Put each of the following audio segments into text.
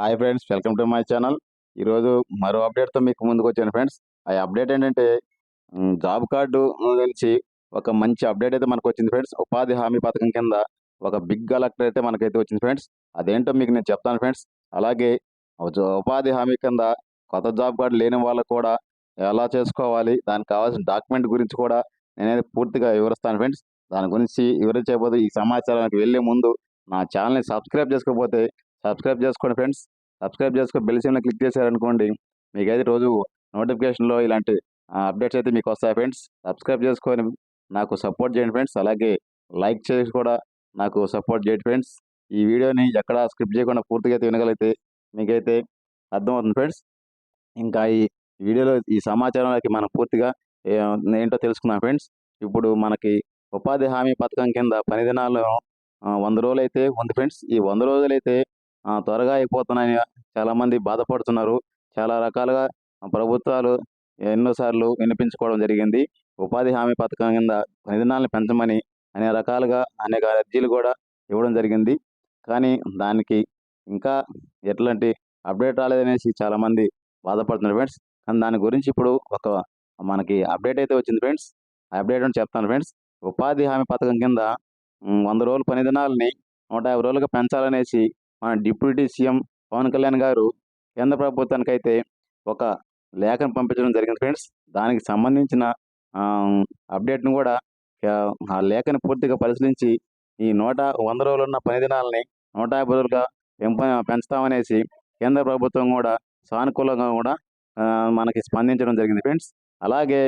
Hi friends welcome to my channel ఈరోజు మరో అప్డేట్తో మీకు ముందుకు వచ్చాను ఫ్రెండ్స్ ఆ అప్డేట్ ఏంటంటే జాబ్ కార్డు నుంచి ఒక మంచి అప్డేట్ అయితే మనకు వచ్చింది ఫ్రెండ్స్ ఉపాధి హామీ పథకం కింద ఒక బిగ్ కలెక్టర్ అయితే మనకైతే వచ్చింది ఫ్రెండ్స్ అదేంటో మీకు నేను చెప్తాను ఫ్రెండ్స్ అలాగే ఉపాధి హామీ కింద కొత్త జాబ్ కార్డు లేని వాళ్ళకు కూడా ఎలా చేసుకోవాలి దానికి కావాల్సిన డాక్యుమెంట్ గురించి కూడా నేనైతే పూర్తిగా వివరిస్తాను ఫ్రెండ్స్ దాని గురించి వివరించకపోతే ఈ సమాచారానికి వెళ్ళే ముందు నా ఛానల్ని సబ్స్క్రైబ్ చేసుకోకపోతే సబ్స్క్రైబ్ చేసుకోండి ఫ్రెండ్స్. సబ్స్క్రైబ్ చేసుకొని బెల్ సింబల్ క్లిక్ చేశారనుకోండి మీకైతే రోజు నోటిఫికేషన్లో ఇలాంటి అప్డేట్స్ అయితే మీకు వస్తాయి ఫ్రెండ్స్. సబ్స్క్రైబ్ చేసుకొని నాకు సపోర్ట్ చేయండి ఫ్రెండ్స్. అలాగే లైక్ చేసి కూడా నాకు సపోర్ట్ చేయండి ఫ్రెండ్స్. ఈ వీడియోని ఎక్కడ స్క్రిప్ట్ చేయకుండా పూర్తిగా అయితే వినగలిగితే మీకైతే అర్థమవుతుంది ఫ్రెండ్స్. ఇంకా ఈ వీడియోలో ఈ సమాచారంలోకి మనం పూర్తిగా ఏంటో తెలుసుకున్నాం ఫ్రెండ్స్. ఇప్పుడు మనకి ఉపాధి హామీ పథకం కింద పని దినాలు వంద రోజులు అయితే ఉంది ఫ్రెండ్స్. ఈ వంద రోజులు అయితే త్వరగా అయిపోతున్నాయని చాలామంది బాధపడుతున్నారు. చాలా రకాలుగా ప్రభుత్వాలు ఎన్నోసార్లు వినిపించుకోవడం జరిగింది. ఉపాధి హామీ పథకం కింద పనిదినాలను పెంచమని అనేక రకాలుగా అనేక అర్జీలు కూడా ఇవ్వడం జరిగింది. కానీ దానికి ఇంకా ఎట్లాంటి అప్డేట్ రాలేదనేసి చాలామంది బాధపడుతున్నారు ఫ్రెండ్స్. కానీ దాని గురించి ఇప్పుడు ఒక మనకి అప్డేట్ అయితే వచ్చింది ఫ్రెండ్స్. ఆ అప్డేట్ అని చెప్తాను ఫ్రెండ్స్. ఉపాధి హామీ పథకం కింద వంద రోజుల పని దినాలని నూట యాభై రోజులుగా పెంచాలనేసి మన డిప్యూటీ సీఎం పవన్ కళ్యాణ్ గారు కేంద్ర ప్రభుత్వానికి అయితే ఒక లేఖను పంపించడం జరిగింది ఫ్రెండ్స్. దానికి సంబంధించిన అప్డేట్ను కూడా ఆ, లేఖను పూర్తిగా పరిశీలించి ఈ నూట వంద రోజులు ఉన్న పని దినాలని నూట యాభై రోజులుగా పెంప పెంచుతామనేసి కేంద్ర ప్రభుత్వం కూడా సానుకూలంగా కూడా మనకి స్పందించడం జరిగింది ఫ్రెండ్స్. అలాగే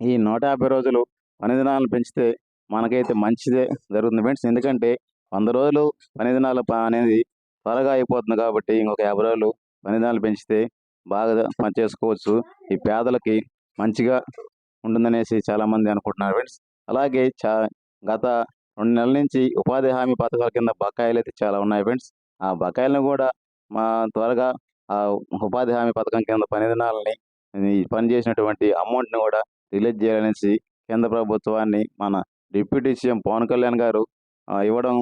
ఈ నూట యాభై రోజులు పని దినాలను పెంచితే మనకైతే మంచిదే జరుగుతుంది ఫ్రెండ్స్. ఎందుకంటే వంద రోజులు పని దినాల అనేది త్వరగా అయిపోతుంది కాబట్టి ఇంకొక యాభై రోజులు పని దినాలు పెంచితే బాగా పని చేసుకోవచ్చు. ఈ పేదలకి మంచిగా ఉంటుందనేసి చాలామంది అనుకుంటున్నారు ఫ్రెండ్స్. అలాగే చా గత రెండు నెలల నుంచి ఉపాధి హామీ పథకాల కింద బకాయిలు అయితే చాలా ఉన్నాయి ఫ్రెండ్స్. ఆ బకాయిలను కూడా మా త్వరగా ఆ ఉపాధి హామీ పథకం కింద పని దినాలని పని చేసినటువంటి అమౌంట్ని కూడా రిలీజ్ చేయాలనేసి కేంద్ర ప్రభుత్వాన్ని మన డిప్యూటీ సీఎం పవన్ కళ్యాణ్ గారు ఇవ్వడం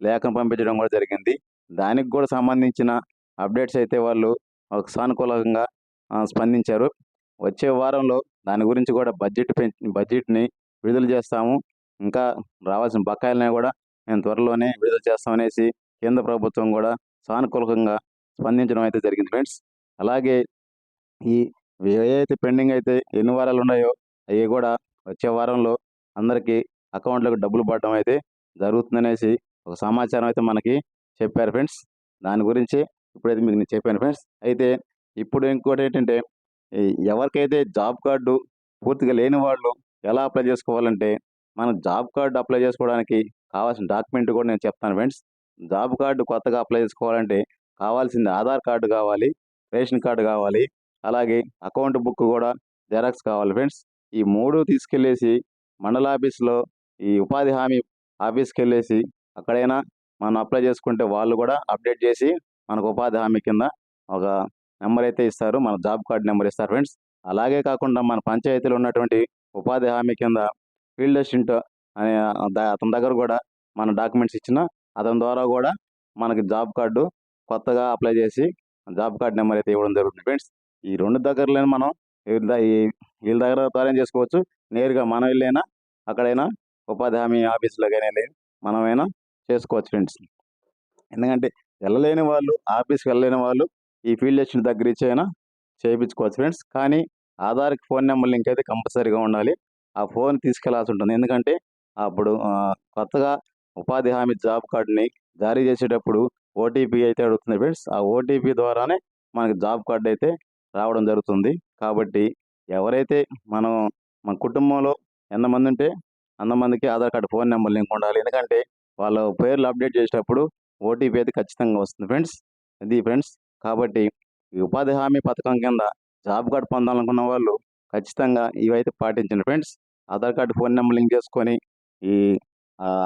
లేఖను పంపించడం కూడా జరిగింది. దానికి కూడా సంబంధించిన అప్డేట్స్ అయితే వాళ్ళు ఒక సానుకూలంగా స్పందించారు. వచ్చే వారంలో దాని గురించి కూడా బడ్జెట్ పెంచి బడ్జెట్ని విడుదల చేస్తాము. ఇంకా రావాల్సిన బకాయిలని కూడా మేము త్వరలోనే విడుదల చేస్తామనేసి కేంద్ర ప్రభుత్వం కూడా సానుకూలంగా స్పందించడం అయితే జరిగింది ఫ్రెండ్స్. అలాగే ఈ ఏవైతే పెండింగ్ అయితే ఎన్ని వారాలు ఉన్నాయో అవి కూడా వచ్చే వారంలో అందరికీ అకౌంట్లకు డబ్బులు పడడం అయితే జరుగుతుందనేసి ఒక సమాచారం అయితే మనకి చెప్పారు ఫ్రెండ్స్. దాని గురించి ఇప్పుడైతే మీకు నేను చెప్పాను ఫ్రెండ్స్. అయితే ఇప్పుడు ఇంకోటి ఏంటంటే ఎవరికైతే జాబ్ కార్డు పూర్తిగా లేని వాళ్ళు ఎలా అప్లై చేసుకోవాలంటే మనం జాబ్ కార్డు అప్లై చేసుకోవడానికి కావాల్సిన డాక్యుమెంట్ కూడా నేను చెప్తాను ఫ్రెండ్స్. జాబ్ కార్డు కొత్తగా అప్లై చేసుకోవాలంటే కావాల్సింది ఆధార్ కార్డు కావాలి రేషన్ కార్డు కావాలి అలాగే అకౌంట్ బుక్ కూడా జెరాక్స్ కావాలి ఫ్రెండ్స్. ఈ మూడు తీసుకెళ్ళేసి మండల ఆఫీస్లో ఈ ఉపాధి హామీ ఆఫీస్కి వెళ్ళేసి అక్కడైనా మనం అప్లై చేసుకుంటే వాళ్ళు కూడా అప్డేట్ చేసి మనకు ఉపాధి హామీ కింద ఒక నెంబర్ అయితే ఇస్తారు. మన జాబ్ కార్డ్ నెంబర్ ఇస్తారు ఫ్రెండ్స్ అలాగే కాకుండా మన పంచాయతీలో ఉన్నటువంటి ఉపాధి హామీ కింద ఫీల్డ్ అసిస్టెంట్ అనే అతని దగ్గర కూడా మన డాక్యుమెంట్స్ ఇచ్చిన అతని ద్వారా కూడా మనకి జాబ్ కార్డు కొత్తగా అప్లై చేసి జాబ్ కార్డు నెంబర్ అయితే ఇవ్వడం జరుగుతుంది ఫ్రెండ్స్ ఈ రెండు దగ్గరలోనే మనం వీళ్ళ దగ్గర ద్వారా చేసుకోవచ్చు? నేరుగా మనం వెళ్ళైనా అక్కడైనా ఉపాధి హామీ ఆఫీసులో కానీ మనమైనా చేసుకోవచ్చు ఫ్రెండ్స్. ఎందుకంటే వెళ్ళలేని వాళ్ళు ఆఫీస్కి వెళ్ళలేని వాళ్ళు ఈ ఫీల్డ్ అసిస్టెంట్ దగ్గర ఇచ్చి అయినా చేయించుకోవచ్చు ఫ్రెండ్స్. కానీ ఆధార్కి ఫోన్ నెంబర్ లింక్ అయితే కంపల్సరీగా ఉండాలి. ఆ ఫోన్ తీసుకెళ్ళాల్సి ఉంటుంది. ఎందుకంటే అప్పుడు కొత్తగా ఉపాధి హామీ జాబ్ కార్డుని జారీ చేసేటప్పుడు ఓటీపీ అయితే అడుగుతుంది ఫ్రెండ్స్. ఆ ఓటీపీ ద్వారానే మనకి జాబ్ కార్డు అయితే రావడం జరుగుతుంది. కాబట్టి ఎవరైతే మనం మన కుటుంబంలో ఎంతమంది ఉంటే అంతమందికి Aadhaar card phone number link ఉండాలి. ఎందుకంటే వాళ్ళ పేర్లు అప్డేట్ చేసేటప్పుడు ఓటీపీ అయితే ఖచ్చితంగా వస్తుంది ఫ్రెండ్స్. ఇది ఫ్రెండ్స్ కాబట్టి ఈ ఉపాధి హామీ పథకం కింద జాబ్ కార్డు పొందాలనుకున్న వాళ్ళు ఖచ్చితంగా ఇవైతే పాటించండి friends. Aadhaar card phone number link చేసుకొని ఈ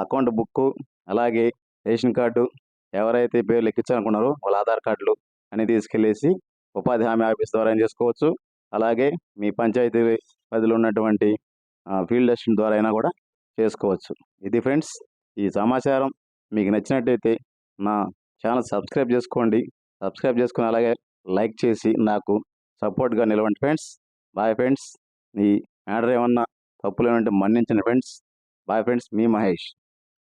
అకౌంట్ బుక్ అలాగే రేషన్ కార్డు ఎవరైతే పేర్లు ఎక్కించాలనుకున్నారో వాళ్ళ ఆధార్ కార్డులు అని తీసుకెళ్ళేసి ఉపాధి హామీ ఆఫీస్ ద్వారా ఏం చేసుకోవచ్చు. అలాగే మీ పంచాయతీ పరిధిలో ఉన్నటువంటి ఫీల్డ్ అసిస్టెంట్ ద్వారా అయినా కూడా చేసుకోవచ్చు. ఇది ఫ్రెండ్స్. ఈ సమాచారం మీకు నచ్చినట్టయితే నా ఛానల్ సబ్స్క్రైబ్ చేసుకోండి. సబ్స్క్రైబ్ చేసుకుని అలాగే లైక్ చేసి నాకు సపోర్ట్గా నిలవండి ఫ్రెండ్స్. Bye friends. ఈ ఆర్డర్ ఏమన్నా తప్పులు ఏమంటే మన్నించండి ఫ్రెండ్స్. Bye friends. మీ మహేష్.